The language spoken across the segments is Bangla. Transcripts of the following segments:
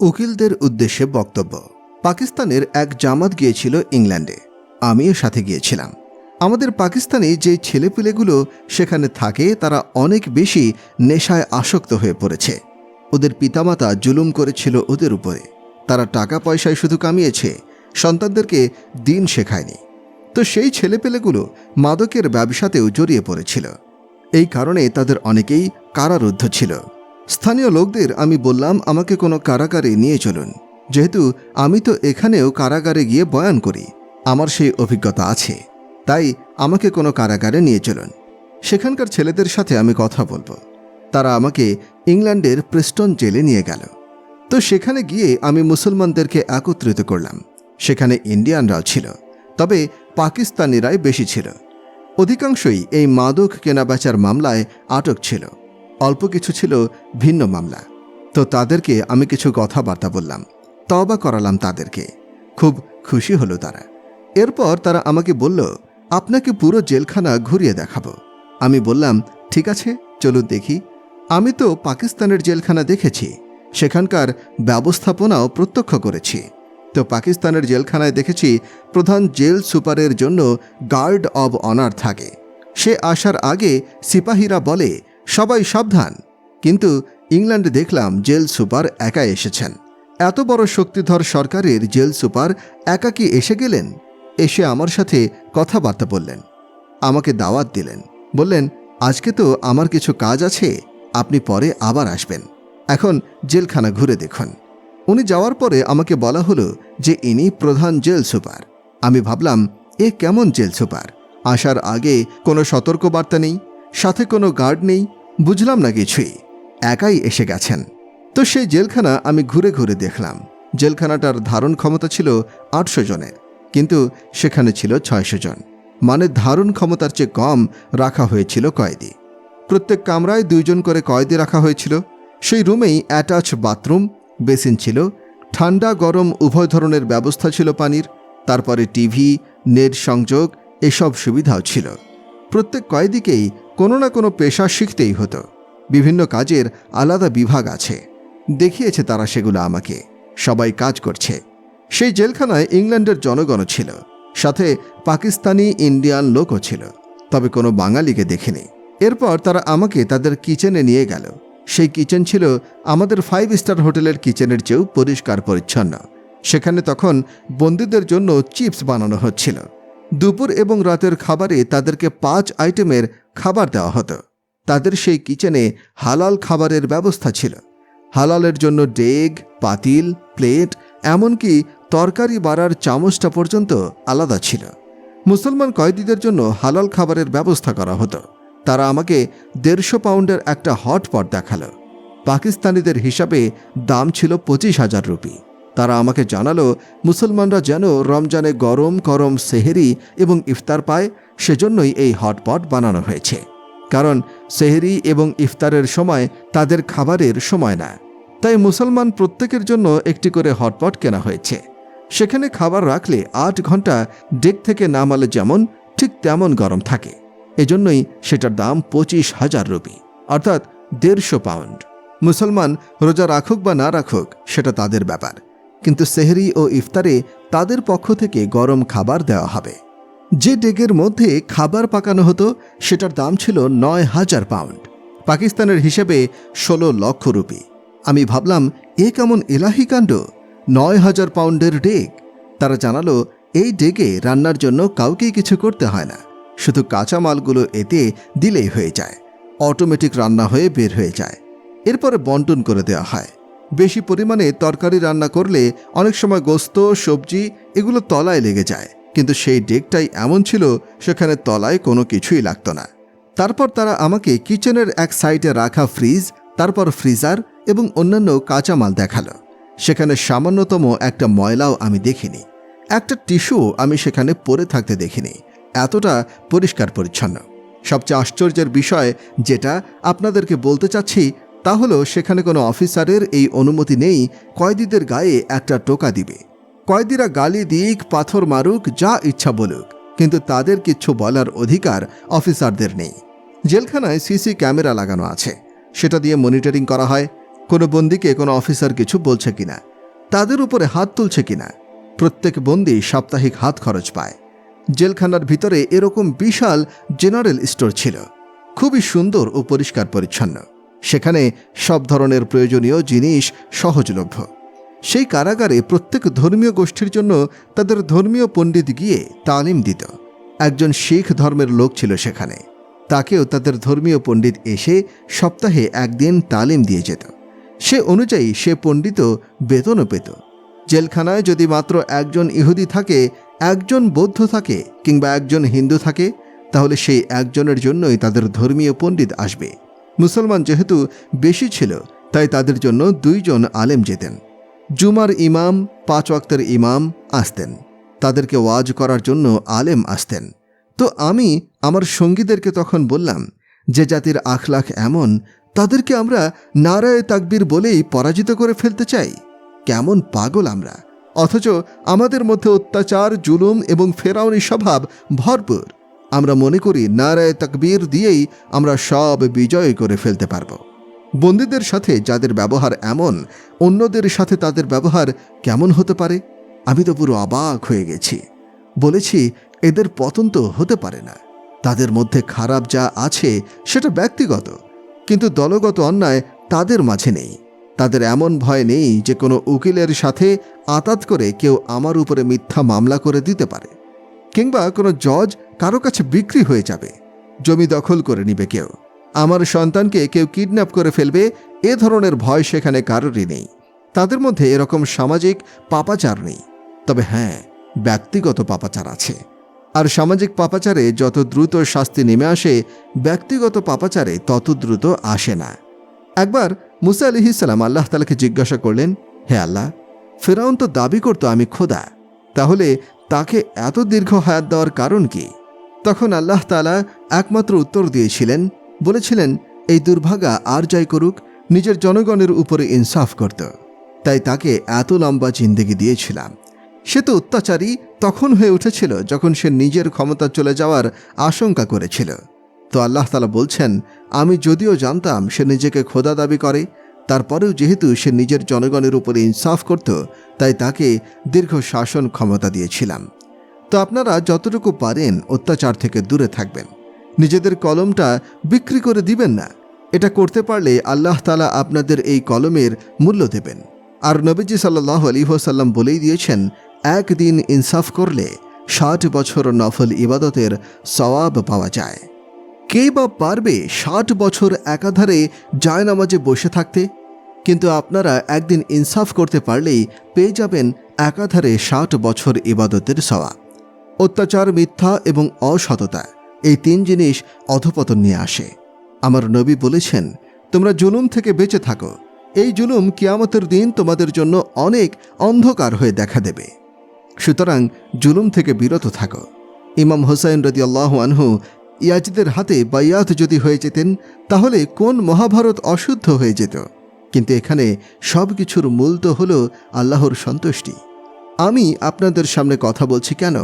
উকিলদের উদ্দেশ্যে বক্তব্য। পাকিস্তানের এক জামাত গিয়েছিল ইংল্যান্ডে। আমিও সাথে গিয়েছিলাম। আমাদের পাকিস্তানি যে ছেলেপিলেগুলো সেখানে থাকে, তারা অনেক বেশি নেশায় আসক্ত হয়ে পড়েছে। ওদের পিতামাতা জুলুম করেছিল ওদের উপরে। তারা টাকা পয়সায় শুধু কামিয়েছে, সন্তানদেরকে দিন শেখায়নি। তো সেই ছেলেপেলেগুলো মাদকের ব্যবসাতেও জড়িয়ে পড়েছিল। এই কারণে তাদের অনেকেই কারারুদ্ধ ছিল। স্থানীয় লোকদের আমি বললাম, আমাকে কোনো কারাগারে নিয়ে চলুন। যেহেতু আমি তো এখানেও কারাগারে গিয়ে বয়ান করি, আমার সেই অভিজ্ঞতা আছে। তাই আমাকে কোনো কারাগারে নিয়ে চলুন। সেখানকার ছেলেদের সাথে আমি কথা বলব। তারা আমাকে ইংল্যান্ডের প্রেস্টন জেলে নিয়ে গেল। তো সেখানে গিয়ে আমি মুসলমানদেরকে একত্রিত করলাম। সেখানে ইন্ডিয়ানরাও ছিল, তবে পাকিস্তানিরাই বেশি ছিল। অধিকাংশই এই মাদক কেনাবেচার মামলায় আটক ছিল। অল্প কিছু ছিল ভিন্ন মামলা। তো তাদেরকে আমি কিছু কথাবার্তা বললাম। তবা করালাম তাদেরকে। খুব খুশি হলো তারা। এরপর তারা আমাকে বলল, আপনাকে পুরো জেলখানা ঘুরিয়ে দেখাবো। আমি বললাম, ঠিক আছে, চলুন দেখি। আমি তো পাকিস্তানের জেলখানা দেখেছি। সেখানকার ব্যবস্থাপনাও প্রত্যক্ষ করেছি। তো পাকিস্তানের জেলখানায় দেখেছি, প্রধান জেল সুপারের জন্য গার্ড অব অনার থাকে। সে আসার আগে সিপাহীরা বলে সবাই সাবধান। কিন্তু ইংল্যান্ডে দেখলাম জেল সুপার একা এসেছেন। এত বড় শক্তিধর সরকারের জেল সুপার একা কি এসে গেলেন? এসে আমার সাথে কথাবার্তা বললেন। আমাকে দাওয়াত দিলেন। বললেন, আজকে তো আমার কিছু কাজ আছে, আপনি পরে আবার আসবেন। এখন জেলখানা ঘুরে দেখুন। উনি যাওয়ার পরে আমাকে বলা হলো যে ইনি প্রধান জেল সুপার। আমি ভাবলাম, এ কেমন জেল সুপার? আসার আগে কোনো সতর্কবার্তা নেই? সাথে কোনো গার্ড নেই, বুঝলাম না কিছুই। একাই এসে গেছেন। তো সেই জেলখানা আমি ঘুরে ঘুরে দেখলাম। জেলখানাটার ধারণ ক্ষমতা ছিল আটশো জনের, কিন্তু সেখানে ছিল ছয়শো জন। মানে ধারণ ক্ষমতার চেয়ে কম রাখা হয়েছিল কয়েদি। প্রত্যেক কামরায় দুইজন করে কয়েদি রাখা হয়েছিল। সেই রুমেই অ্যাটাচ বাথরুম, বেসিন ছিল, ঠান্ডা গরম উভয় ধরনের ব্যবস্থা ছিল পানির, তারপরে টিভি, নেট সংযোগ, এসব সুবিধাও ছিল। প্রত্যেক কয়েদিকেই কোনো না কোনো পেশা শিখতেই হতো। বিভিন্ন কাজের আলাদা বিভাগ আছে। দেখিয়েছে তারা সেগুলো আমাকে। সবাই কাজ করছে। সেই জেলখানায় ইংল্যান্ডের জনগণও ছিল। সাথে পাকিস্তানি, ইন্ডিয়ান লোকও ছিল। তবে কোনো বাঙালিকে দেখিনি। এরপর তারা আমাকে তাদের কিচেনে নিয়ে গেল। সেই কিচেন ছিল আমাদের ফাইভ স্টার হোটেলের কিচেনের চেয়েও পরিষ্কার পরিচ্ছন্ন সেখানে তখন বন্দীদের জন্য চিপস বানানো হচ্ছিল। দুপুর এবং রাতের খাবারে তাদেরকে পাঁচ আইটেমের খাবার দেওয়া হতো। তাদের সেই কিচেনে হালাল খাবারের ব্যবস্থা ছিল। হালালের জন্য ডেগ, পাতিল, প্লেট, এমনকি তরকারি বাড়ার চামচটা পর্যন্ত আলাদা ছিল। মুসলমান কয়েদিদের জন্য হালাল খাবারের ব্যবস্থা করা হতো। তারা আমাকে দেড়শো পাউন্ডের একটা হটপট দেখাল। পাকিস্তানিদের হিসাবে দাম ছিল পঁচিশ হাজার রুপি। তারা আমাকে জানালো, মুসলমানরা যেন রমজানে গরম গরম সেহেরি এবং ইফতার পায়, সেজন্যই এই হটপট বানানো হয়েছে। কারণ সেহেরি এবং ইফতারের সময় তাদের খাবারের সময় না। তাই মুসলমান প্রত্যেকের জন্য একটি করে হটপট কেনা হয়েছে। সেখানে খাবার রাখলে আট ঘণ্টা ডেক থেকে নামালে যেমন, ঠিক তেমন গরম থাকে। এজন্যই সেটার দাম পঁচিশ হাজার রুপি, অর্থাৎ দেড়শো পাউন্ড। মুসলমান রোজা রাখুক বা না রাখুক, সেটা তাদের ব্যাপার। কিন্তু সেহরি ও ইফতারে তাদের পক্ষ থেকে গরম খাবার দেওয়া হবে। যে ডেগের মধ্যে খাবার পাকানো হতো, সেটার দাম ছিল নয় হাজার পাউন্ড। পাকিস্তানের হিসেবে ষোলো লক্ষ রুপি। আমি ভাবলাম, এ কেমন এলাহি কাণ্ড? নয় হাজার পাউন্ডের ডেগ? তারা জানালো, এই ডেগে রান্নার জন্য কাউকেই কিছু করতে হয় না। শুধু কাঁচা মালগুলো এতে দিলেই হয়ে যায়। অটোমেটিক রান্না হয়ে বের হয়ে যায়। এরপরে বন্টন করে দেওয়া হয়। বেশি পরিমাণে তরকারি রান্না করলে অনেক সময় গোস্ত, সবজি এগুলো তলায় লেগে যায়। কিন্তু সেই ডেকটাই এমন ছিল, সেখানে তলায় কোনো কিছুই লাগতো না। তারপর তারা আমাকে কিচেনের এক সাইডে রাখা ফ্রিজ, তারপর ফ্রিজার এবং অন্যান্য কাঁচামাল দেখাল। সেখানে সামান্যতম একটা ময়লাও আমি দেখিনি। একটা টিস্যু আমি সেখানে পরে থাকতে দেখিনি। এতটা পরিষ্কার পরিচ্ছন্ন সবচেয়ে আশ্চর্যের বিষয় যেটা আপনাদেরকে বলতে চাচ্ছি তা হলো, সেখানে কোনো অফিসারের এই অনুমতি নেই, কয়েদিদের গায়ে একটা টোকা দিবে। কয়েদিরা গালি দিক, পাথর মারুক, যা ইচ্ছা বলুক, কিন্তু তাদের কিচ্ছু বলার অধিকার অফিসারদের নেই। জেলখানায় সিসি ক্যামেরা লাগানো আছে। সেটা দিয়ে মনিটরিং করা হয়, কোনো বন্দিকে কোনো অফিসার কিছু বলছে কিনা, তাদের উপরে হাত তুলছে কিনা, প্রত্যেক বন্দি সাপ্তাহিক হাত খরচ পায়। জেলখানার ভিতরে এরকম বিশাল জেনারেল স্টোর ছিল। খুবই সুন্দর ও পরিষ্কার পরিচ্ছন্ন সেখানে সব ধরনের প্রয়োজনীয় জিনিস সহজলভ্য। সেই কারাগারে প্রত্যেক ধর্মীয় গোষ্ঠীর জন্য তাদের ধর্মীয় পণ্ডিত গিয়ে তালিম দিত। একজন শিখ ধর্মের লোক ছিল সেখানে। তাকেও তাদের ধর্মীয় পণ্ডিত এসে সপ্তাহে একদিন তালিম দিয়ে যেত। সে অনুযায়ী সে পণ্ডিত বেতনও পেত। জেলখানায় যদি মাত্র একজন ইহুদি থাকে, একজন বৌদ্ধ থাকে কিংবা একজন হিন্দু থাকে, তাহলে সেই একজনের জন্যই তাদের ধর্মীয় পণ্ডিত আসবে। মুসলমান যেহেতু বেশি ছিল, তাই তাদের জন্য দুইজন আলেম যেতেন। জুমার ইমাম, পাঁচ ওয়াক্তের ইমাম আসতেন। তাদেরকে ওয়াজ করার জন্য আলেম আসতেন। তো আমি আমার সঙ্গীদেরকে তখন বললাম যে, জাতির আখলাখ এমন, তাদেরকে আমরা নারায় তাকবীর বলেই পরাজিত করে ফেলতে চাই। কেমন পাগল আমরা। অথচ আমাদের মধ্যে অত্যাচার, জুলুম এবং ফেরাউনি স্বভাব ভরপুর। আমরা মনে করি নারায় তাকবীর দিয়েই আমরা সব বিজয় করে ফেলতে পারব। বন্দীদের সাথে যাদের ব্যবহার এমন, অন্যদের সাথে তাদের ব্যবহার কেমন হতে পারে? আমি তো পুরো অবাক হয়ে গেছি। বলেছি, এদের পতন তো হতে পারে না। তাদের মধ্যে খারাপ যা আছে সেটা ব্যক্তিগত, কিন্তু দলগত অন্যায় তাদের মাঝে নেই। তাদের এমন ভয় নেই যে কোনো উকিলের সাথে আতাত করে কেউ আমার উপরে মিথ্যা মামলা করে দিতে পারে। কিংবা কোনো জজ কারও কাছে বিক্রি হয়ে যাবে। জমি দখল করে নিবে কেউ। আমার সন্তানকে কেউ কিডন্যাপ করে ফেলবে, এ ধরনের ভয় সেখানে কারোরই নেই। তাদের মধ্যে এরকম সামাজিক পাপাচার নেই। তবে হ্যাঁ ব্যক্তিগত পাপাচার আছে। আর সামাজিক পাপাচারে যত দ্রুত শাস্তি নেমে আসে, ব্যক্তিগত পাপাচারে তত দ্রুত আসে না। একবার মুসা আলিহিসাল্লাম আল্লাহ তালাকে জিজ্ঞাসা করলেন, হে আল্লাহ, ফেরাউন তো দাবি করত আমি খোদা। তাহলে তাকে এত দীর্ঘ হায়াত দেওয়ার কারণ কি? তখন আল্লাহ তালা একমাত্র উত্তর দিয়েছিলেন, বলেছিলেন, এই দুর্ভাগা আর যাই করুক, নিজের জনগণের উপরে ইনসাফ করত। তাই তাকে এত লম্বা জিন্দেগি দিয়েছিলাম। সে তো অত্যাচারী তখন হয়ে উঠেছিল যখন সে নিজের ক্ষমতা চলে যাওয়ার আশঙ্কা করেছিল। তো আল্লাহ তালা বলছেন, আমি যদিও জানতাম সে নিজেকে খোদা দাবি করে তারপরেও যেহেতু সে নিজের জনগণের উপরে ইনসাফ করত, তাই তাকে দীর্ঘ শাসন ক্ষমতা দিয়েছিলাম। তো আপনারা যতটুকু পারেন অত্যাচার থেকে দূরে থাকবেন। নিজেদের কলমটা বিক্রি করে দিবেন না। এটা করতে পারলে আল্লাহ তালা আপনাদের এই কলমের মূল্য দেবেন। আর নবীজি সাল্লাহ আলিহাসাল্লাম বলেই দিয়েছেন, একদিন ইনসাফ করলে ষাট বছর নফল ইবাদতের সওয়াব পাওয়া যায়। কে বা পারবে ষাট বছর একাধারে জায়নামাজে বসে থাকতে? কিন্তু আপনারা একদিন ইনসাফ করতে পারলেই পেয়ে যাবেন একাধারে ষাট বছর ইবাদতের সওয়া অত্যাচার, মিথ্যা এবং অসততা, এই তিন জিনিস অধপতন নিয়ে আসে। আমার নবী বলেছেন, তোমরা জুলুম থেকে বেঁচে থাকো। এই জুলুম কিয়ামতের দিন তোমাদের জন্য অনেক অন্ধকার হয়ে দেখা দেবে। সুতরাং জুলুম থেকে বিরত থাকো। ইমাম হোসাইন রদি আল্লাহ আনহু ইয়াজিদের হাতে বাইয়াত যদি হয়ে যেতেন, তাহলে কোন মহাভারত অশুদ্ধ হয়ে যেত? কিন্তু এখানে সব কিছুর মূল তো হল আল্লাহর সন্তুষ্টি। আমি আপনাদের সামনে কথা বলছি কেন?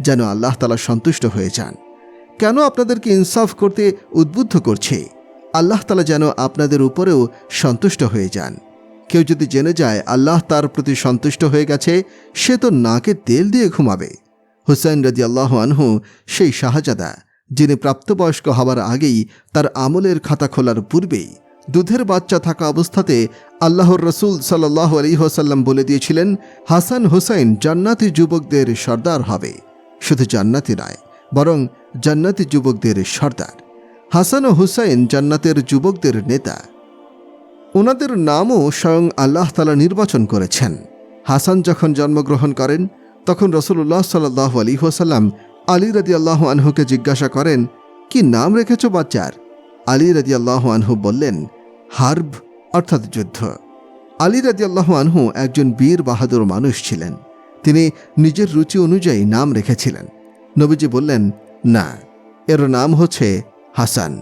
যেন আল্লাহ তালা সন্তুষ্ট হয়ে যান। কেন আপনাদেরকে ইনসাফ করতে উদ্বুদ্ধ করছে? আল্লাহ তালা যেন আপনাদের উপরেও সন্তুষ্ট হয়ে যান। কেউ যদি জেনে যায় আল্লাহ তার প্রতি সন্তুষ্ট হয়ে গেছে, সে তো নাকে তেল দিয়ে ঘুমাবে। হুসাইন রাজি আল্লাহ আনহু সেই শাহজাদা যিনি প্রাপ্তবয়স্ক হবার আগেই তার আমলের খাতা খোলার পূর্বেই দুধের বাচ্চা থাকা অবস্থাতে আল্লাহর রসুল সাল্লাহ আলিহাসাল্লাম বলে দিয়েছিলেন, হাসান হুসাইন জান্নাতি যুবকদের সর্দার হবে। শুধু জান্নাতি নয়, বরং জান্নাতি যুবকদের সর্দার। হাসান ও হুসাইন জান্নাতের যুবকদের নেতা। ওনাদের নামও স্বয়ং আল্লাহ তালা নির্বাচন করেছেন। হাসান যখন জন্মগ্রহণ করেন, তখন রসুল্লাহ সাল্লাহ আলী হোসাল্লাম আলী রাজি আল্লাহ আনহুকে জিজ্ঞাসা করেন, কি নাম রেখেছ বাচ্চার? আলী রাজি আল্লাহ আনহু বললেন, হার্ব অর্থাৎ যুদ্ধ। আলী রাজি আল্লাহ আনহু একজন বীর বাহাদুর মানুষ ছিলেন। তিনি নিজের রুচি অনুযায়ী নাম রেখেছিলেন। নবীজি বললেন, না, এর নাম হচ্ছে হাসান।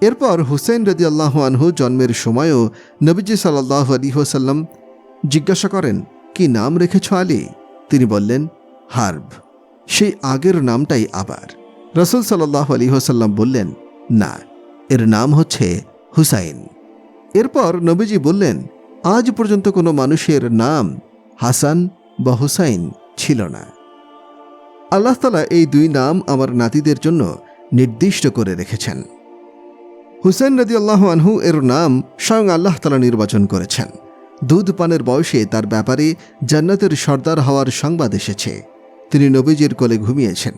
এরপর হুসেন রদি আল্লাহ আনহু জন্মের সময়ও নবীজি সাল্লাহ আলী হোসাল্লাম জিজ্ঞাসা করেন, কি নাম রেখেছ আলী? তিনি বললেন, হার্ব। সেই আগের নামটাই আবার। রসুল সাল্লাহ আলী হোসাল্লাম বললেন, না, এর নাম হচ্ছে হুসাইন। এরপর নবীজি বললেন, আজ পর্যন্ত কোনো মানুষের নাম হাসান বা হুসাইন ছিল না। আল্লাহ তালা এই দুই নাম আমার নাতিদের জন্য নির্দিষ্ট করে রেখেছেন। হুসেন নদী আল্লাহ আনহু এর নাম স্বয়ং আল্লাহ তালা নির্বাচন করেছেন। দুধ পানের বয়সে তার ব্যাপারে জান্নাতের সর্দার হওয়ার সংবাদ এসেছে। তিনি নবীজির কোলে ঘুমিয়েছেন।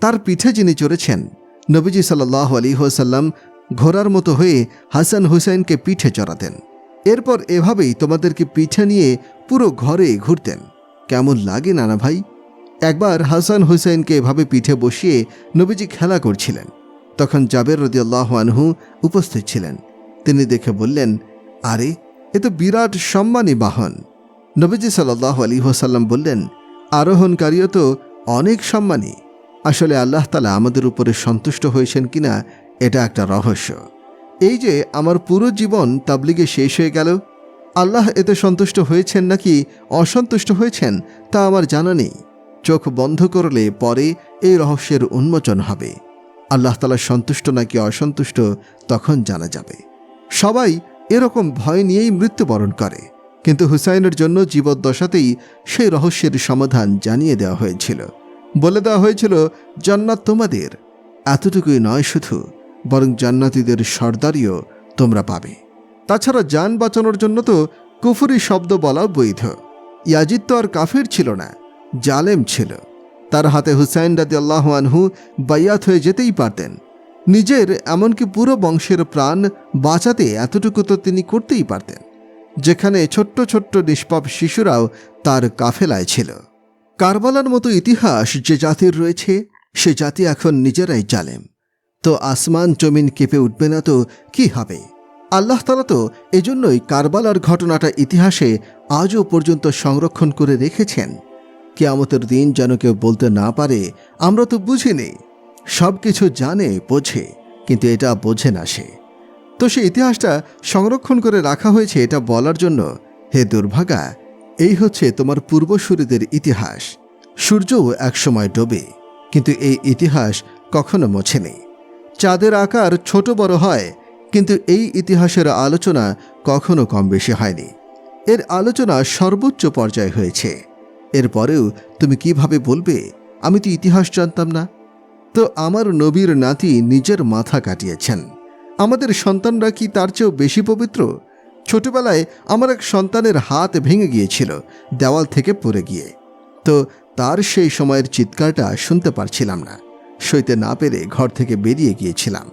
তার পিঠে যিনি চড়েছেন, নবীজি সাল্লাহ আলী হোসাল্লাম ঘোড়ার মতো হয়ে হাসান হুসেনকে পিঠে চড়াতেন। এরপর এভাবেই তোমাদেরকে পিঠে নিয়ে পুরো ঘরে ঘুরতেন। কেমন লাগে নানা ভাই? একবার হাসান হুসাইনকে এভাবে পিঠে বসিয়ে নবীজি খেলা করছিলেন। তখন জাবের রদিয়াল্লাহ আনহু উপস্থিত ছিলেন। তিনি দেখে বললেন, আরে, এ তো বিরাট সম্মানী বাহন। নবীজি সাল্লাহ আলী হোসাল্লাম বললেন আরোহণকারীও তো অনেক সম্মানী। আসলে আল্লাহ তালা আমাদের উপরে সন্তুষ্ট হয়েছেন কিনা, এটা একটা রহস্য। এই যে আমার পুরো জীবন তাবলিগে শেষ হয়ে গেল, আল্লাহ এতে সন্তুষ্ট হয়েছেন নাকি অসন্তুষ্ট হয়েছেন তা আমার জানা নেই। চোখ বন্ধ করলে পরে এই রহস্যের উন্মোচন হবে। আল্লাহ তালা সন্তুষ্ট নাকি অসন্তুষ্ট তখন জানা যাবে। সবাই এরকম ভয় নিয়েই মৃত্যুবরণ করে। কিন্তু হুসাইনের জন্য জীবদ্দশাতেই সেই রহস্যের সমাধান জানিয়ে দেওয়া হয়েছিল। বলে দেওয়া হয়েছিল, জান্নাত তোমাদের। এতটুকুই নয় শুধু, বরং জান্নাতীদের সর্দারিও তোমরা পাবে। তাছাড়া যান বাঁচানোর জন্য তো কুফুরি শব্দ বলা বৈধ। ইয়াজিদ তো আর কাফের ছিল না, জালেম ছিল। তার হাতে হুসাইন রাদি আল্লাহ আনহু বাইয়াত হয়ে যেতেই পারতেন। নিজের এমনকি পুরো বংশের প্রাণ বাঁচাতে এতটুকু তো তিনি করতেই পারতেন। যেখানে ছোট্ট ছোট্ট নিষ্পাপ শিশুরাও তার কাফেলায় ছিল। কারবালার মতো ইতিহাস যে জাতির রয়েছে, সে জাতি এখন নিজেরাই জালেম। তো আসমান জমিন কেঁপে উঠবে না তো কি হবে? আল্লাহ তালা তো এজন্যই কারবালার ঘটনাটা ইতিহাসে আজও পর্যন্ত সংরক্ষণ করে রেখেছেন। কেয়ামতের দিন যেন কেউ বলতে না পারে, আমরা তো বুঝিনি। সব কিছু জানে, বোঝে, কিন্তু এটা বোঝে না সে। তো সে ইতিহাসটা সংরক্ষণ করে রাখা হয়েছে এটা বলার জন্য। হে দুর্ভাগা, এই হচ্ছে তোমার পূর্বসূরীদের ইতিহাস। সূর্যও একসময় ডোবে, কিন্তু এই ইতিহাস কখনো মোছেনি। চাঁদের আকার ছোট বড় হয়, কিন্তু এই ইতিহাসের আলোচনা কখনো কম বেশি হয়নি। এর আলোচনা সর্বোচ্চ পর্যায়ে হয়েছে। এরপরেও তুমি কীভাবে বলবে, আমি তো ইতিহাস জানতাম না। তো আমার নবীর নাতি নিজের মাথা কাটিয়েছেন। আমাদের সন্তানরা কি তার চেয়েও বেশি পবিত্র? ছোটবেলায় আমার এক সন্তানের হাত ভেঙে গিয়েছিল, দেওয়াল থেকে পড়ে গিয়ে। তো তার সেই সময়ের চিৎকারটা শুনতে পারছিলাম না, সইতে না পেরে ঘর থেকে বেরিয়ে গিয়েছিলাম।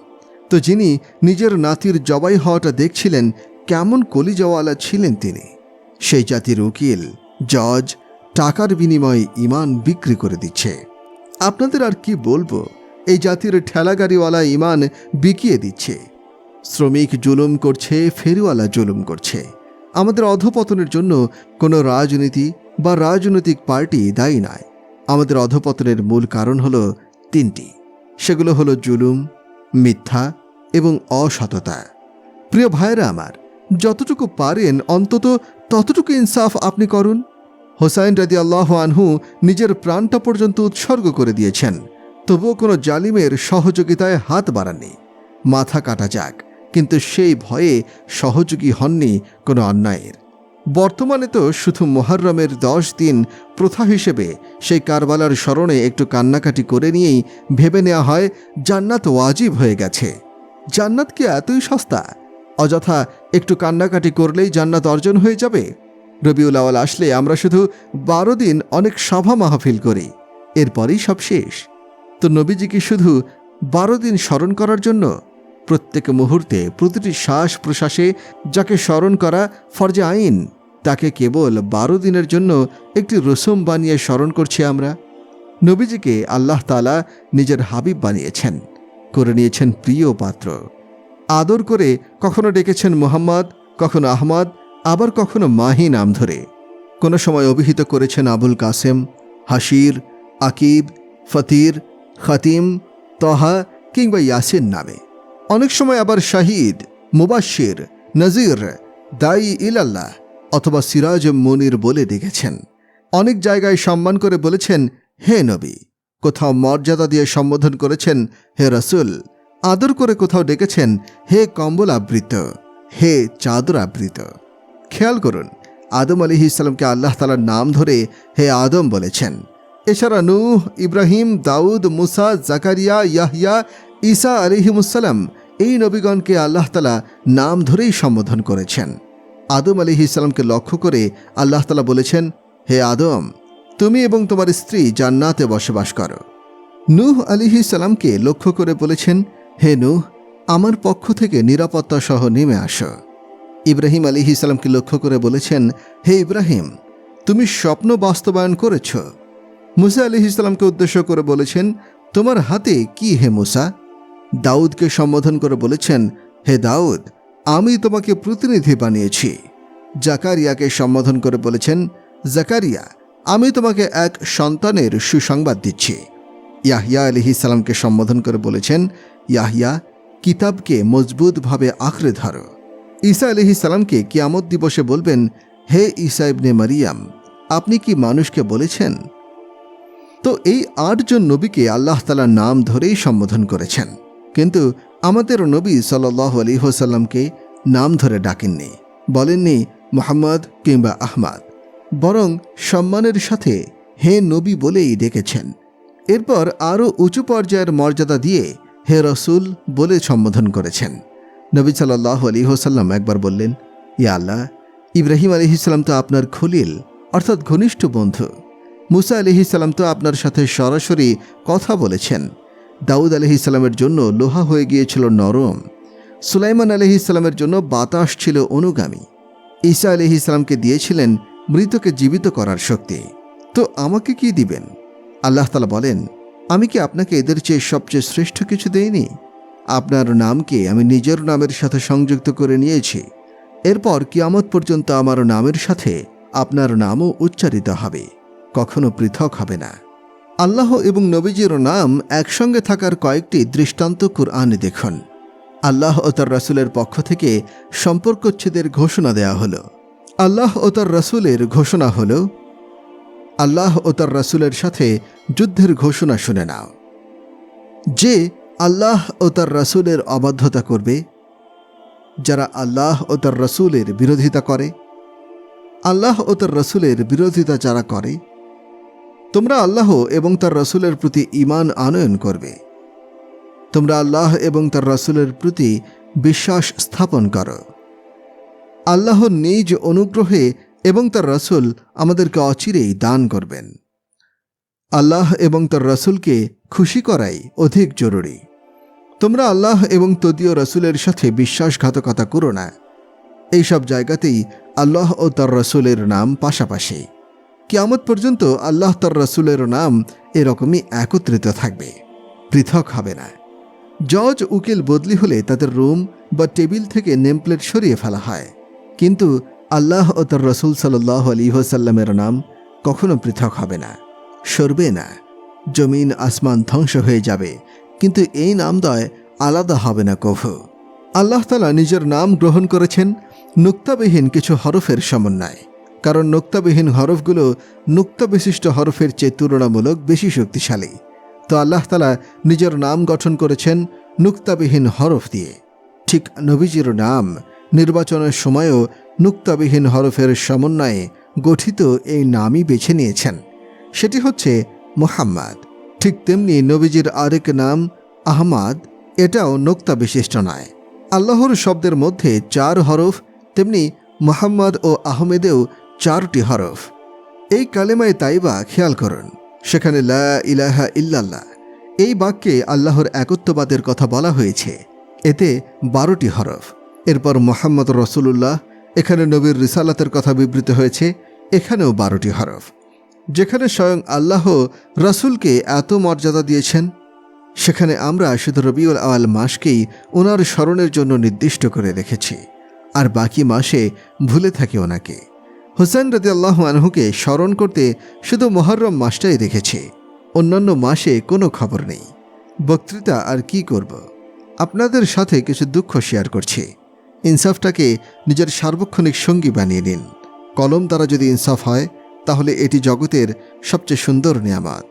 তো যিনি নিজের নাতির জবাই হওয়াটা দেখছিলেন, কেমন কলিজওয়ালা ছিলেন তিনি। সেই জাতির উকিল, জজ, টাকার বিনিময়ে ইমান বিক্রি করে দিচ্ছে। আপনাদের আর কি বলব, এই জাতির ঠেলাগাড়িওয়ালা ইমান বিকিয়ে দিচ্ছে। শ্রমিক জুলুম করছে ফেরিওয়ালা জুলুম করছে। আমাদের অধপতনের জন্য কোনো রাজনীতি বা রাজনৈতিক পার্টি দায়ী নয়। আমাদের অধপতনের মূল কারণ হলো তিনটি। সেগুলো হলো জুলুম, মিথ্যা এবং অসততা। প্রিয় ভাইরা আমার, যতটুকু পারেন, অন্তত ততটুকু ইনসাফ আপনি করুন। হোসাইন রাদি আল্লাহ আনহু নিজের প্রাণটা পর্যন্ত উৎসর্গ করে দিয়েছেন। তবুও কোনো জালিমের সহযোগিতায় হাত বাড়াননি। মাথা কাটা যাক। কিন্তু সেই ভয়ে সহযোগী হননি কোনো অন্যায়ের। বর্তমানে তো শুধু মোহররমের দশ দিন প্রথা হিসেবে সেই কারবালার স্মরণে একটু কান্নাকাটি করে নিয়েই ভেবে নেওয়া হয়, জান্নাত ওয়াজিব হয়ে গেছে। জান্নাত কি এতই সস্তা? অযথা একটু কান্নাকাটি করলেই জান্নাত অর্জন হয়ে যাবে? রবিউল আওয়াল আসলে আমরা শুধু বারো দিন অনেক সভা মাহফিল করি, এরপরেই সব শেষ। তো নবীজি কি শুধু বারো দিন স্মরণ করার জন্য প্রত্যেক মুহূর্তে প্রতিটি শ্বাস প্রশ্বাসে যাকে স্মরণ করা ফরজে আইন, তাকে কেবল বারো দিনের জন্য একটি রসুম বানিয়ে স্মরণ করছি আমরা। নবীজিকে আল্লাহ তালা নিজের হাবিব বানিয়েছেন, করে নিয়েছেন প্রিয় পাত্র। আদর করে কখনো ডেকেছেন মোহাম্মদ, কখনো আহমদ, আবার কখনো মাহি নাম ধরে। কোনো সময় অভিহিত করেছেন আবুল কাসেম হাসির আকিব, ফতির, খাতিম, তহা কিংবা ইয়াসিন নামে। অনেক সময় আবার শাহিদ মুবাশির নজির, দায়ী ইলাল্লাহ অথবা সিরাজ মনির বলে ডেকেছেন। অনেক জায়গায় সম্মান করে বলেছেন, হে নবী। কোথাও মর্যাদা দিয়ে সম্বোধন করেছেন, হে রসুল। আদর করে কোথাও ডেকেছেন, হে কম্বল আবৃত। হে চাদর আবৃত। খেয়াল করুন, আদম আলী ইসলামকে আল্লাহ তালার নাম ধরে হে আদম বলেছেন। এছাড়া নূহ, ইব্রাহিম, দাউদ, মুসা, জাকারিয়া ইয়াহিয়া ঈসা আলিহিমুসাল্লাম এই নবীগণকে আল্লাহ তালা নাম ধরেই সম্বোধন করেছেন। আদম আলী ইসলামকে লক্ষ্য করে আল্লাহ তালা বলেছেন, হে আদম, তুমি এবং তোমার স্ত্রী জান্নাতে বসবাস করো। নূহ আলিহি লক্ষ্য করে বলেছেন, হে নূহ, আমার পক্ষ থেকে নিরাপত্তা সহ নেমে আসো। ইব্রাহিম আলিহি সালামকে লক্ষ্য করে বলেছেন, হে ইব্রাহিম, তুমি স্বপ্ন বাস্তবায়ন করেছ। মুসা আলিহি সালামকে উদ্দেশ্য করে বলেছেন, তোমার হাতে কি হে মুসা? দাউদকে সম্বোধন করে বলেছেন, হে দাউদ, আমি তোমাকে প্রতিনিধি বানিয়েছি। জাকারিয়াকে সম্বোধন করে বলেছেন, জাকারিয়া, আমি তোমাকে এক সন্তানের সুসংবাদ দিচ্ছি। ইয়াহিয়া আলিহি সালামকে সম্বোধন করে বলেছেন ইয়াহিয়া কিতাবকে মজবুতভাবে আঁকড়ে ধরো। ঈসা আলিহি সালামকে কিয়ামত দিবসে বলবেন, হে ঈসা ইবনে মারিয়াম, আপনি কি মানুষকে বলেছেন? তো এই আটজন নবীকে আল্লাহ তালার নাম ধরেই সম্বোধন করেছেন। কিন্তু আমাদের নবী সাল্লাহ আলী হোসাল্লামকে নাম ধরে ডাকেননি, বলেননি মোহাম্মদ কিংবা আহমাদ, বরং সম্মানের সাথে হে নবী বলেই ডেকেছেন। এরপর আরও উঁচু পর্যায়ের মর্যাদা দিয়ে হে রসুল বলে সম্বোধন করেছেন। নবী সাল্লাহ আলী হোসাল্লাম একবার বললেন, ইয়া আল্লাহ, ইব্রাহিম আলহিসাল্লাম তো আপনার খলিল, অর্থাৎ ঘনিষ্ঠ বন্ধু। মুসা আলহিসাল্লাম তো আপনার সাথে সরাসরি কথা বলেছেন। দাউদ আলহিসাল্লামের জন্য লোহা হয়ে গিয়েছিল নরম। সুলাইমান আলহিসাল্লামের জন্য বাতাস ছিল অনুগামী। ঈসা আলহিসাল্লামকে দিয়েছিলেন মৃতকে জীবিত করার শক্তি। তো আমাকে কি দিবেন? আল্লাহ তালা বলেন, আমি কি আপনাকে এদের চেয়ে সবচেয়ে শ্রেষ্ঠ কিছু দেইনি? আপনার নামকে আমি নিজের নামের সাথে সংযুক্ত করে নিয়েছি? এরপর কিয়ামত পর্যন্ত আমার নামের সাথে আপনার নামও উচ্চারিত হবে। কখনো পৃথক হবে না। আল্লাহ এবং নবীজির নাম একসঙ্গে থাকার কয়েকটি দৃষ্টান্ত কুরআনে দেখুন। আল্লাহ ও তার রাসুলের পক্ষ থেকে সম্পর্কচ্ছেদের ঘোষণা দেয়া হলো। আল্লাহ ও তার রাসুলের ঘোষণা হল, আল্লাহ ও তার রাসুলের সাথে যুদ্ধের ঘোষণা শুনে নাও। যে আল্লাহ ও তার রাসুলের অবাধ্যতা করবে, যারা আল্লাহ ও তার রসুলের বিরোধিতা করে, আল্লাহ ও তার রসুলের বিরোধিতা যারা করে তোমরা আল্লাহ এবং তার রসুলের প্রতি ইমান আনয়ন করবে। তোমরা আল্লাহ এবং তার রসুলের প্রতি বিশ্বাস স্থাপন করো। আল্লাহ নিজ অনুগ্রহে এবং তার রসুল আমাদেরকে অচিরেই দান করবেন। আল্লাহ এবং তার রসুলকে খুশি করাই অধিক জরুরি। তোমরা আল্লাহ এবং তদীয় রসুলের সাথে বিশ্বাসঘাতকতা করো না। এইসব জায়গাতেই আল্লাহ ও তার রসুলের নাম পাশাপাশি। কিয়ামত পর্যন্ত আল্লাহ তার রসুলের নাম এরকমই একত্রিত থাকবে, পৃথক হবে না। জজ উকিল বদলি হলে তাদের রুম বা টেবিল থেকে নেমপ্লেট সরিয়ে ফেলা হয়। কিন্তু আল্লাহ ও তার রসুল সাল্লাহ আলী হোসাল্লামের নাম কখনো পৃথক হবে না, সরবে না। জমিন আসমান ধ্বংস হয়ে যাবে, কিন্তু এই নামদয় আলাদা হবে না কভু। আল্লাহ তালা নিজের নাম গ্রহণ করেছেন, নুক্তাবিহীন কিছু হরফের সমন্বয়। কারণ নোক্তাবিহীন হরফগুলো বিশিষ্ট হরফের চেয়ে তুলনামূলক বেশি শক্তিশালী। তো আল্লাহ তালা নিজের নাম গঠন করেছেন নুক্তাবিহীন হরফ দিয়ে। ঠিক নবীজির নাম নির্বাচনের সময়ও নুক্তাবিহীন হরফের সমন্বয়ে গঠিত এই নামই বেছে নিয়েছেন। সেটি হচ্ছে মোহাম্মদ। ঠিক তেমনি নবীজির আরেক নাম আহমাদ, এটাও নোক্তা বিশিষ্ট নয়। আল্লাহর শব্দের মধ্যে চার হরফ, তেমনি মোহাম্মদ ও আহমেদেও চারটি হরফ। এই কালেমায় তাইবা খেয়াল করুন। সেখানে লা ইলাহা ইল্লাল্লাহ। এই বাক্যে আল্লাহর একত্ববাদের কথা বলা হয়েছে। এতে বারোটি হরফ। এরপর মোহাম্মদ রসুল্লাহ এখানে নবীর রিসালাতের কথা বিবৃত হয়েছে। এখানেও বারোটি হরফ। যেখানে স্বয়ং আল্লাহ রসুলকে এত মর্যাদা দিয়েছেন, সেখানে আমরা শুধু রবিউল আওয়াল মাসকেই ওনার স্মরণের জন্য নির্দিষ্ট করে রেখেছি। আর বাকি মাসে ভুলে থাকি ওনাকে। হোসেন রদি আল্লাহ আনহুকে স্মরণ করতে শুধু মহরম মাসটাই রেখেছি অন্যান্য মাসে কোনো খবর নেই। বক্তৃতা আর কি করব? আপনাদের সাথে কিছু দুঃখ শেয়ার করছি। ইনসাফটাকে নিজের সার্বক্ষণিক সঙ্গী বানিয়ে নিন। কলম দ্বারা যদি ইনসাফ হয়, তাহলে এটি জগতের সবচেয়ে সুন্দর নিয়ামত।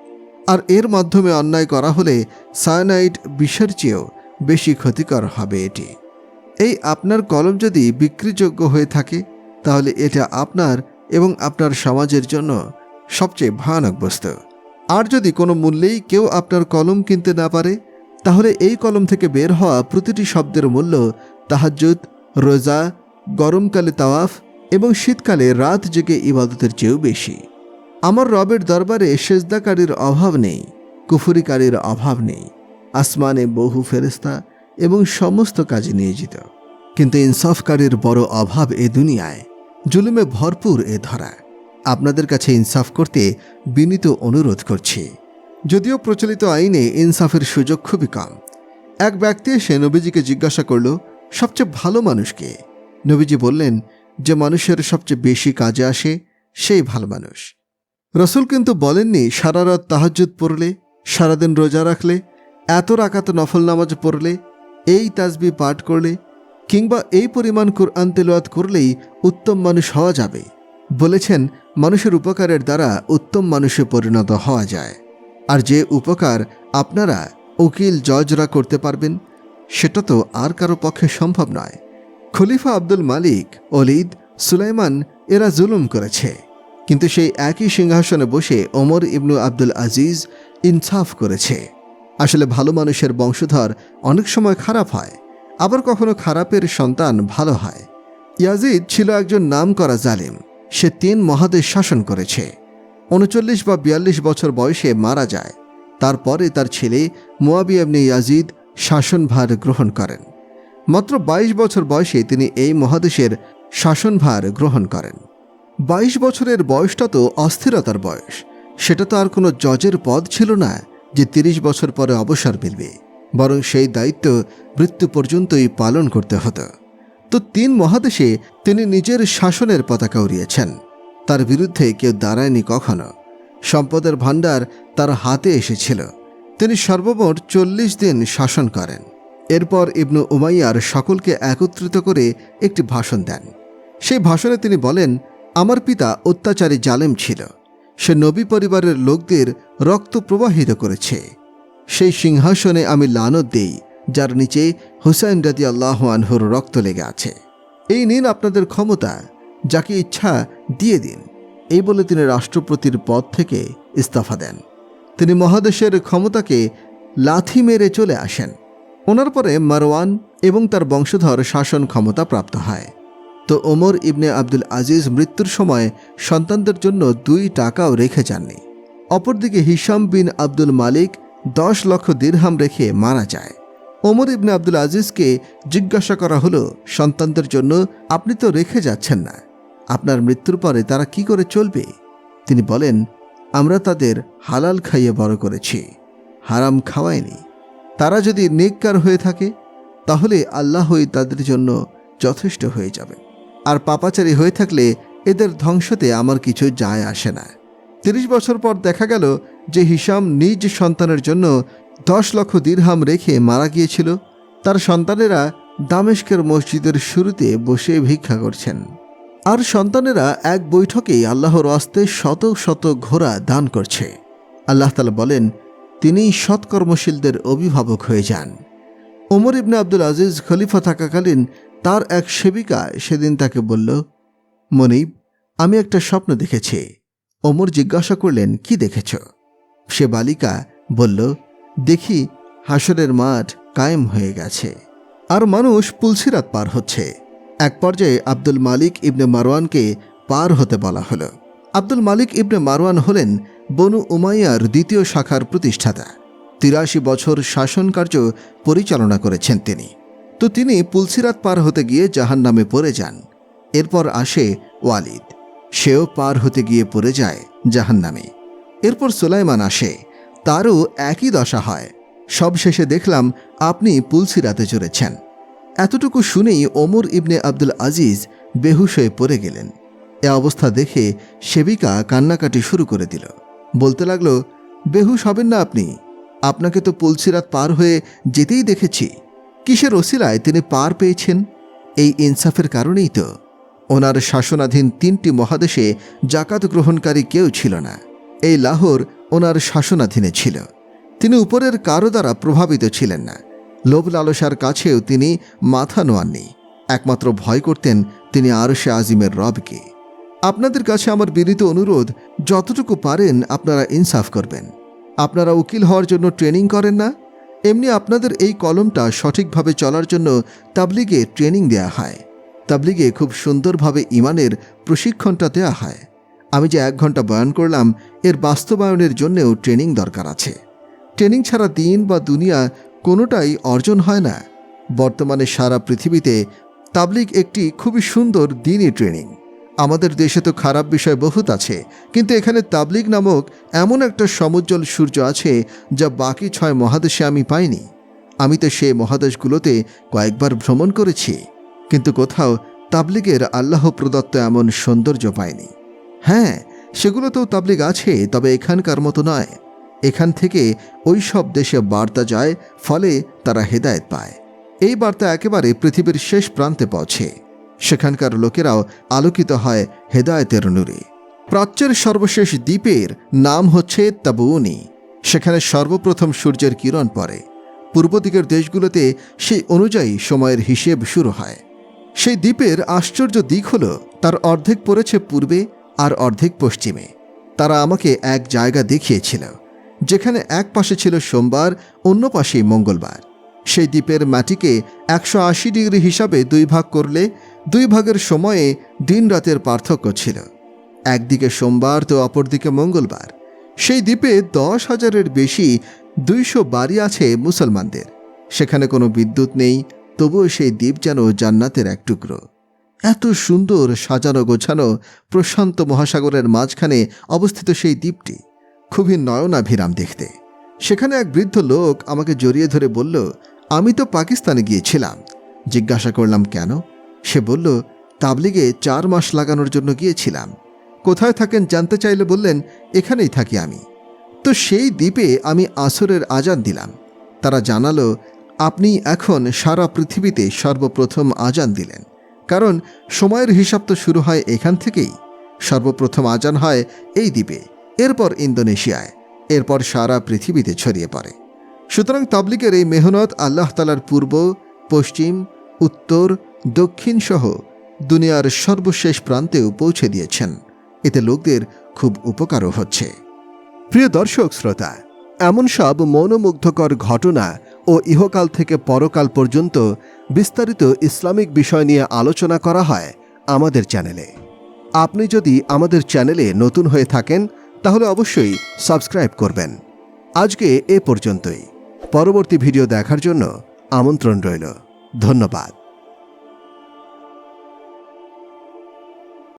আর এর মাধ্যমে অন্যায় করা হলে সায়ানাইট বিষের চেয়েও বেশি ক্ষতিকর হবে এটি। এই আপনার কলম যদি বিক্রিযোগ্য হয়ে থাকে তাহলে এটা আপনার এবং আপনার সমাজের জন্য সবচেয়ে ভয়ানক বস্তু। আর যদি কোনো মূল্যেই কেউ আপনার কলম কিনতে না পারে, তাহলে এই কলম থেকে বের হওয়া প্রতিটি শব্দের মূল্য তাহাজ্জুদ, রোজা, গরমকালে তাওয়াফ এবং শীতকালে রাত জেগে ইবাদতের চেয়েও বেশি। আমার রবের দরবারে সেজদাকারীর অভাব নেই, কুফুরিকারীর অভাব নেই, আসমানে বহু ফেরেস্তা এবং সমস্ত কাজে নিয়োজিত। কিন্তু ইনসাফকারীর বড় অভাব এ দুনিয়ায়। জুলুমে ভরপুর এ ধরা। আপনাদের কাছে ইনসাফ করতে বিনীত অনুরোধ করছি। যদিও প্রচলিত আইনে ইনসাফের সুযোগ খুবই কম। এক ব্যক্তি এসে নবীজিকে জিজ্ঞাসা করল, সবচেয়ে ভালো মানুষকে? নবীজি বললেন, যে মানুষের সবচেয়ে বেশি কাজে আসে, সেই ভালো মানুষ। রসুল কিন্তু বলেননি, সারা রাত তাহাজ্জুদ পড়লে সারাদিন রোজা রাখলে, এত রাকাত নফল নামাজ পড়লে, এই তাজবি পাঠ করলে কিংবা এই পরিমাণ কোরআন তেলোয়াত করলেই উত্তম মানুষ হওয়া যাবে। বলেছেন, মানুষের উপকারের দ্বারা উত্তম মানুষে পরিণত হওয়া যায়। আর যে উপকার আপনারা উকিল জজরা করতে পারবেন, সেটা তো আর কারও পক্ষে সম্ভব নয়। খলিফা আব্দুল মালিক অলিদ সুলাইমান, এরা জুলুম করেছে। কিন্তু সেই একই সিংহাসনে বসে ওমর ইবনু আব্দুল আজিজ ইনসাফ করেছে। আসলে ভালো মানুষের বংশধর অনেক সময় খারাপ হয়। আবার কখনো খারাপের সন্তান ভালো হয়। ইয়াজিদ ছিল একজন নাম করা জালিম। সে তিন মহাদেশ শাসন করেছে। উনচল্লিশ বা বিয়াল্লিশ বছর বয়সে মারা যায়। তারপরে তার ছেলে মোয়াবি এমনি ইয়াজিদ শাসনভার গ্রহণ করেন। মাত্র ২২ বছর বয়সে তিনি এই মহাদেশের শাসনভার গ্রহণ করেন। ২২ বছরের বয়সটা তো অস্থিরতার বয়স। সেটা তো আর কোনো জজের পদ ছিল না যে ৩০ বছর পরে অবসর মিলবে। বরং সেই দায়িত্ব মৃত্যু পর্যন্তই পালন করতে হতো। তো তিন মহাদেশে তিনি নিজের শাসনের পতাকা উড়িয়েছেন। তার বিরুদ্ধে কেউ দাঁড়ায়নি কখনো। সম্পদের ভাণ্ডার তার হাতে এসেছিল। তিনি সর্বমোট চল্লিশ দিন শাসন করেন। এরপর ইবনু উমাইয়ার সকলকে একত্রিত করে একটি ভাষণ দেন। সেই ভাষণে তিনি বলেন, আমার পিতা অত্যাচারী জালেম ছিল। সে নবী পরিবারের লোকদের রক্ত প্রবাহিত করেছে। সেই সিংহাসনে আমি লানত দেই, যার নিচে হুসাইন রাদি আল্লাহ আনহুর রক্ত লেগে আছে। এই নিন আপনাদের ক্ষমতা, যাকে ইচ্ছা দিয়ে দিন। এই বলে তিনি রাষ্ট্রপতির পদ থেকে ইস্তফা দেন। তিনি মহাদেশের ক্ষমতাকে লাথি মেরে চলে আসেন। ওনার পরে মারওয়ান এবং তার বংশধর শাসন ক্ষমতা প্রাপ্ত হয়। তো ওমর ইবনে আব্দুল আজিজ মৃত্যুর সময় সন্তানদের জন্য দুই টাকাও রেখে যাননি। অপরদিকে হিসাম বিন আব্দুল মালিক দশ লক্ষ দীর্হাম রেখে মারা যায়। ওমর ইবনে আব্দুল আজিজকে জিজ্ঞাসা করা হলো, সন্তানদের জন্য আপনি তো রেখে যাচ্ছেন না। আপনার মৃত্যুর পরে তারা কি করে চলবে? তিনি বলেন, আমরা তাদের হালাল খাইয়ে বড় করেছি, হারাম খাওয়ায়নি তারা যদি নেককার হয়ে থাকে, তাহলে আল্লাহই তাদের জন্য যথেষ্ট হয়ে যাবে। আর পাপাচারী হয়ে থাকলে এদের ধ্বংসতে আমার কিছু যায় আসে না। তিরিশ বছর পর দেখা গেল যে হিসাম নিজ সন্তানের জন্য দশ লক্ষ দীর্হাম রেখে মারা গিয়েছিল, তার সন্তানেরা দামেস্কের মসজিদের শুরুতে বসে ভিক্ষা করছেন। আর সন্তানেরা এক বৈঠকেই আল্লাহর আস্তে শত শত ঘোড়া দান করছে। আল্লাহ তালা বলেন, তিনি সৎকর্মশীলদের অভিভাবক হয়ে যান। ওমর ইবনে আব্দুল আজিজ খলিফা থাকাকালীন তার এক সেবিকা সেদিন তাকে বলল, মনিব, আমি একটা স্বপ্ন দেখেছি। ওমর জিজ্ঞাসা করলেন, কি দেখেছ? সে বালিকা বলল, দেখি, হাসরের মাঠ কায়েম হয়ে গেছে। আর মানুষ পুলসিরাত পার হচ্ছে। এক পর্যায়ে আব্দুল মালিক ইবনে মারওয়ানকে পার হতে বলা হলো। আব্দুল মালিক ইবনে মারওয়ান হলেন বনু উমাইয়ার দ্বিতীয় শাখার প্রতিষ্ঠাতা। তিরাশি বছর শাসন কার্য পরিচালনা করেছেন তিনি। তো তিনি পুলসিরাত পার হতে গিয়ে জাহান নামে পড়ে যান। এরপর আসে ওয়ালিদ। সেও পার হতে গিয়ে পড়ে যায় জাহান নামে এরপর সুলাইমান আসে। তারও একই দশা হয়। সবশেষে দেখলাম আপনি পুলসিরাতে চড়েছেন। এতটুকু শুনেই ওমর ইবনে আব্দুল আজিজ বেহুশ হয়ে পড়ে গেলেন। এ অবস্থা দেখে সেবিকা কান্নাকাটি শুরু করে দিল। বলতে লাগল, বেহুশ হবেন না আপনি। আপনাকে তো পুলসিরাত পার হয়ে যেতেই দেখেছি। কিসের ওসিলায় তিনি পার পেয়েছেন? এই ইনসাফের কারণেই তো। ওনার শাসনাধীন তিনটি মহাদেশে জাকাত গ্রহণকারী কেউ ছিল না। এই লাহোর ওনার শাসনাধীনে ছিল। তিনি উপরের কারও দ্বারা প্রভাবিত ছিলেন না। লোভ লালসার কাছেও তিনি মাথা নোয়াননি। একমাত্র ভয় করতেন তিনি আরশে আজিমের রবকে। আপনাদের কাছে আমার বিনীত অনুরোধ, যতটুকু পারেন আপনারা ইনসাফ করবেন। আপনারা উকিল হওয়ার জন্য ট্রেনিং করেন না? এমনি আপনাদের এই কলমটা সঠিকভাবে চলার জন্য তাবলিগে ট্রেনিং দেয়া হয়। তাবলিগে খুব সুন্দরভাবে ইমানের প্রশিক্ষণটা দেয়া হয়। আমি যে এক ঘণ্টা বয়ান করলাম এর বাস্তবায়নের জন্যেও ট্রেনিং দরকার আছে। ট্রেনিং ছাড়া দিন বা দুনিয়া কোনোটাই অর্জন হয় না। বর্তমানে সারা পৃথিবীতে তাবলিগ একটি খুবই সুন্দর দিনই ট্রেনিং। আমাদের দেশে তো খারাপ বিষয় বহুত আছে, কিন্তু এখানে তাবলিগ নামক এমন একটা সমুজ্জ্বল সূর্য আছে যা বাকি ছয় মহাদেশে আমি পাইনি। আমি তো সে মহাদেশগুলোতে কয়েকবার ভ্রমণ করেছি, কিন্তু কোথাও তাবলিগের আল্লাহ প্রদত্ত এমন সৌন্দর্য পাইনি। হ্যাঁ সেগুলোতেও তাবলিগ আছে, তবে এখানকার মতো নয়। এখান থেকে ওই সব দেশে বার্তা যায়, ফলে তারা হেদায়েত পায়। এই বার্তা একেবারে পৃথিবীর শেষ প্রান্তে পৌঁছে। সেখানকার লোকেরাও আলোকিত হয় হেদায়তের নূরে। প্রাচ্যের সর্বশেষ দ্বীপের নাম হচ্ছে তাবুনি সেখানে সর্বপ্রথম সূর্যের কিরণ পড়ে। পূর্ব দিকের দেশগুলোতে সেই অনুযায়ী সময়ের হিসেব শুরু হয়। সেই দ্বীপের আশ্চর্য দিক হল, তার অর্ধেক পড়েছে পূর্বে আর অর্ধেক পশ্চিমে। তারা আমাকে এক জায়গা দেখিয়েছিল, যেখানে এক পাশে ছিল সোমবার, অন্য পাশেই মঙ্গলবার। সেই দ্বীপের মাটিকে একশো আশি ডিগ্রি হিসাবে দুই ভাগ করলে দুই ভাগের সময়ে দিন রাতের পার্থক্য ছিল। একদিকে সোমবার তো অপরদিকে মঙ্গলবার। সেই দ্বীপে দশ হাজারের বেশি দুইশো বাড়ি আছে মুসলমানদের। সেখানে কোনো বিদ্যুৎ নেই, তবুও সেই দ্বীপ যেন জান্নাতের এক টুকরো। এত সুন্দর সাজানো গোছানো প্রশান্ত মহাসাগরের মাঝখানে অবস্থিত সেই দ্বীপটি। খুবই নয়নাভিরাম দেখতে। সেখানে এক বৃদ্ধ লোক আমাকে জড়িয়ে ধরে বলল, আমি তো পাকিস্তানে গিয়েছিলাম। জিজ্ঞাসা করলাম, কেন? সে বলল, তাবলিগে চার মাস লাগানোর জন্য গিয়েছিলাম। কোথায় থাকেন জানতে চাইলে বললেন, এখানেই থাকি আমি। তো সেই দ্বীপে আমি আসরের আজান দিলাম। তারা জানালো, আপনি এখন সারা পৃথিবীতে সর্বপ্রথম আজান দিলেন। কারণ সময়ের হিসাব তো শুরু হয় এখান থেকেই। সর্বপ্রথম আজান হয় এই দ্বীপে, এরপর ইন্দোনেশিয়ায়, এরপর সারা পৃথিবীতে ছড়িয়ে পড়ে। সুতরাং তাবলিকের এই মেহনত আল্লাহ তালার পূর্ব, পশ্চিম, উত্তর, দক্ষিণ সহ দুনিয়ার সর্বশেষ প্রান্তেও পৌঁছে দিয়েছেন। এতে লোকদের খুব উপকারও হচ্ছে। প্রিয় দর্শক, শ্রোতা এমন সব মনোমুগ্ধকর ঘটনা ও ইহকাল থেকে পরকাল পর্যন্ত বিস্তারিত ইসলামিক বিষয় নিয়ে আলোচনা করা হয় আমাদের চ্যানেলে। আপনি যদি আমাদের চ্যানেলে নতুন হয়ে থাকেন, তাহলে অবশ্যই সাবস্ক্রাইব করবেন। আজকে এ পর্যন্তই। পরবর্তী ভিডিও দেখার জন্য আমন্ত্রণ রইল। ধন্যবাদ।